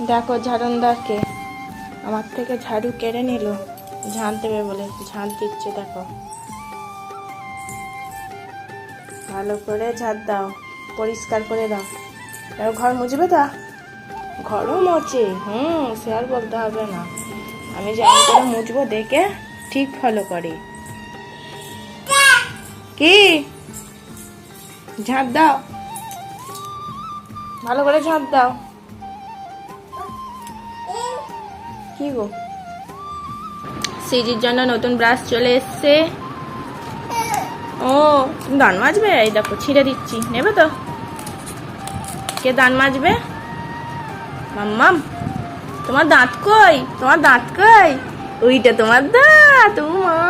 দেখো ঝাড়নদাকে আমার থেকে ঝাড়ু কেড়ে নিল, ঝাঁট দেবে বলে, ঝাঁট দিচ্ছে, দেখো। ভালো করে ঝাঁট দাও, পরিষ্কার করে দাও। এবার ঘর মুছবে তা? ঘরও মোচে হুম, সে আর বলতে হবে না। আমি যেমন করে মুছবো, দেখে ঠিক ফলো করি। কি? ঝাঁট দাও। ভালো করে ঝাঁট দাও। কি গো? সিজির জন্য নতুন ব্রাশ চলে এসছে। ও দান মাজবে? এই দেখো, ছিঁড়ে দিচ্ছি। নেবে তো? কে দান মাজবে? মাম্মাম, তোমার দাঁত কই? তোমার দাঁত কই? ওইটা তোমার দাঁত ও মা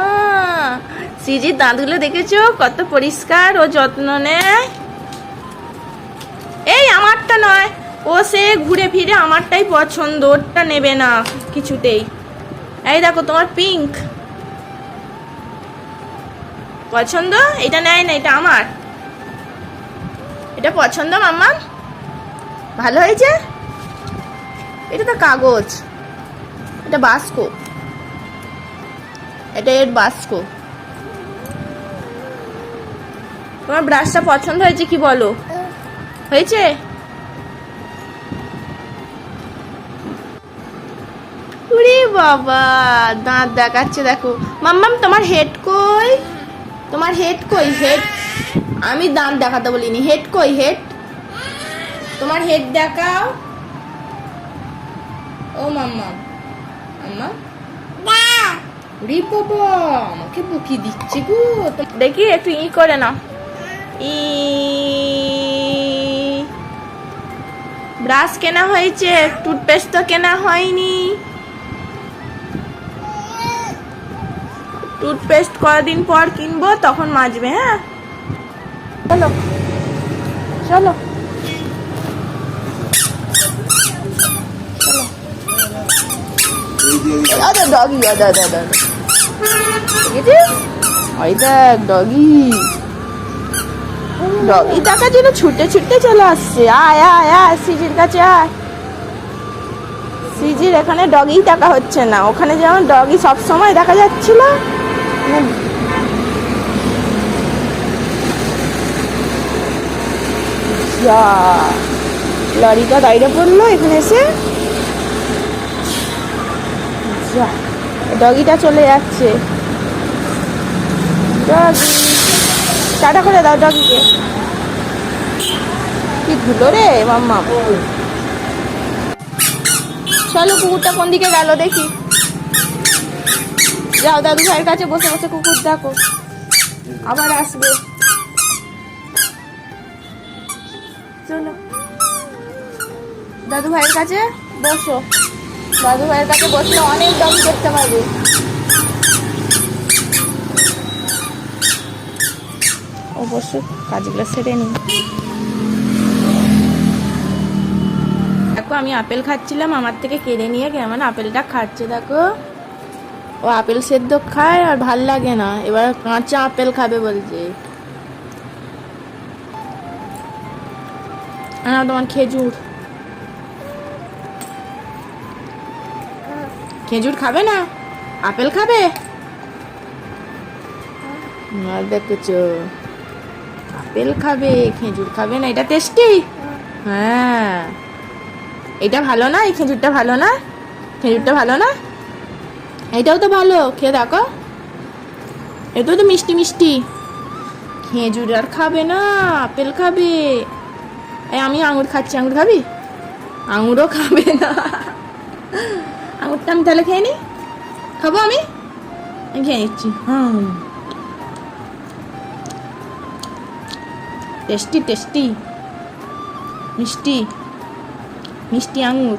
সিজির দাঁতগুলো দেখেছ? কত পরিষ্কার, ও যত্ন নেয়। এই, আমারটা নয়। ও সে ঘুরে ফিরে আমারটাই পছন্দ, ওরটা নেবে না কিছুতেই। এই দেখো, তোমার পিঙ্ক পছন্দ? এটা নেয় না, এটা আমার। এটা পছন্দ, মাম্মা? ভালো হয়েছে? এটা তো কাগজ। এটা বাস্কো। এটা এর বাস্কো। তোমার ব্রাশটা পছন্দ হয়েছে কি বলো? হয়েছে? বাবা, দাঁত দেখাচ্ছে, দেখো। মাম্মাম, তোমার হেড কই? তোমার হেড কই? হেড আমি দাঁত দেখাতে বলিনি। হেড কই? হেড তোমার হেড দেখাও। ও মাম্মা মাম্মা উরে বাবা আমাকে বুকি দিচ্ছে গো। দেখি, একটু ই করে না ই ব্রাশ কেনা হয়েছে টুথপেস্ট তো কেনা হয়নি। টুথপেস্ট কদিন পর কিনবো, তখন মাজবে হ্যাঁ? চলো। চলো। আদা আদা আদা দেখেছিস? ওই দেখ ডগি টাকা যেন ছুটে ছুটে চলে আসছে। আয় আয় আয়, সিজির কাছে আয়। সিজির এখানে ডগি টাকা হচ্ছে না। ওখানে যেমন ডগি সব সময় দেখা যাচ্ছিল যা লরিটা দাঁড়িয়ে পড়ল এখানে এসে? যা ডগিটা চলে যাচ্ছে। ডগি, টাটা করে দাও ডগিকে। কি ধুলো রে, মাম্মা। চলো কুকুরটা কোন দিকে গেল দেখি। যাও দাদু ভাইয়ের কাছে বসে বসে কুকুর দেখো। আবার আসবে। চলো। দাদু ভাইয়ের কাছে বসো। দাদু ভাইয়ের কাছে বসলে অনেক দম করতে পারবে অবশ্য কাজগুলো সেরে নি দেখো, আমি আপেল খাচ্ছিলাম, আমার থেকে কেড়ে নিয়ে কেমন আপেলটা খাচ্ছে, দেখো। ও আপেল সেদ্ধ খায় আর ভালো লাগে না। এবার কাঁচা আপেল খাবে বলছে। না তোমার খেজুর। খেজুর খাবে না? আপেল খাবে? আর দেখেছ? আপেল খাবে, খেজুর খাবে না, এটা টেস্টি? হ্যাঁ। এটা ভালো না? এই খেজুরটা ভালো না? খেজুরটা ভালো না? এটাও তো ভালো, খেয়ে দেখো। এটাও তো মিষ্টি মিষ্টি। খেজুর আর খাবে না, আপেল খাবে। এই আমি আঙুর খাচ্ছি, আঙুর খাবি? আঙুরও খাবে না। আঙুরটা আমি তাহলে খেয়ে নিই খাব আমি খেয়ে নিচ্ছি। হুম। Tasty tasty. মিষ্টি। মিষ্টি আঙুর।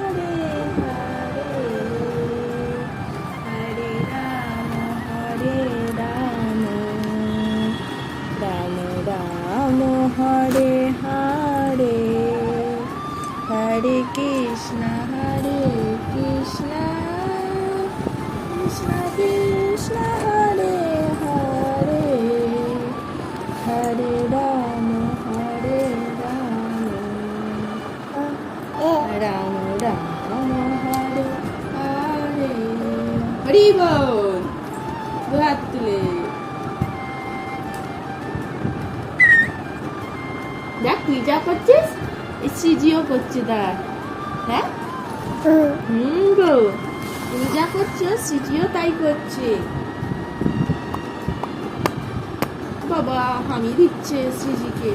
হরে কৃষ্ণ হরে কৃষ্ণ। কৃষ্ণ কৃষ্ণ, হরে হরে। হরে রাম হরে রাম। রাম রাম, হরে হরে। হরি বল। হাত দেখ তুই যা করছিস। সিজিও করছে দেখ হ্যাঁ? হুম গো তুমি যা করছ সিজিও তাই করছে। বাবা হামি দিচ্ছে সিজিকে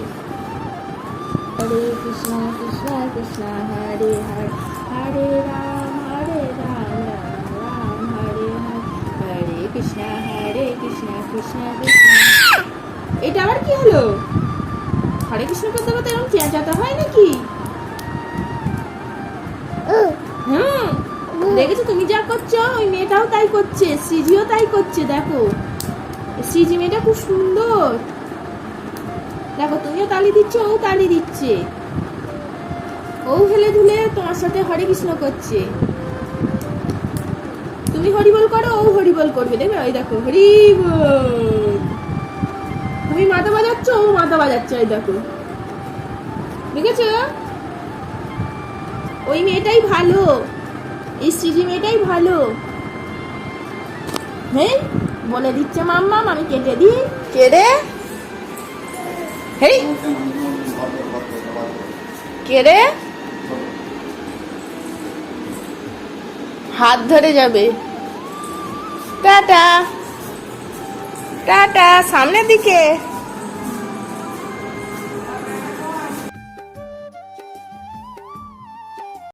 হরে কৃষ্ণ কৃষ্ণ কৃষ্ণ, হরে হরে হরে রাম হরে রাম রাম রাম, হরে হরে হরে কৃষ্ণ হরে কৃষ্ণ কৃষ্ণ কৃষ্ণ। এটা আবার কি হলো? হরে কৃষ্ণ করতে করতে এরকম চেঁচাতে হয় নাকি? হুম দেখেছ তুমি যা করছ? ওই মেয়েটাও তাই করছে সিজিও তাই করছে, দেখো। সিজি মেয়েটা খুব সুন্দর। দেখো, তুমিও তালি দিচ্ছ, ও তালি দিচ্ছে। ও হেলে ধুলে তোমার সাথে হরে কৃষ্ণ করছে। তুমি হরিবল করো, ও হরিবল করবে, দেখবে? ওই দেখো, হরিবল। তুমি মাথা বাজাচ্ছ, ও মাথা বাজাচ্ছে ওই দেখো। দেখেছ? ওই মেয়েটাই ভালো। এই সিজি মেয়েটাই ভালো। হ্যাঁ বলে দিচ্ছে মাম্মাম, আমি কেটে দিই। কেড়ে হেই। কে রে হাত ধরে যাবে। টাটা। টাটা সামনের দিকে।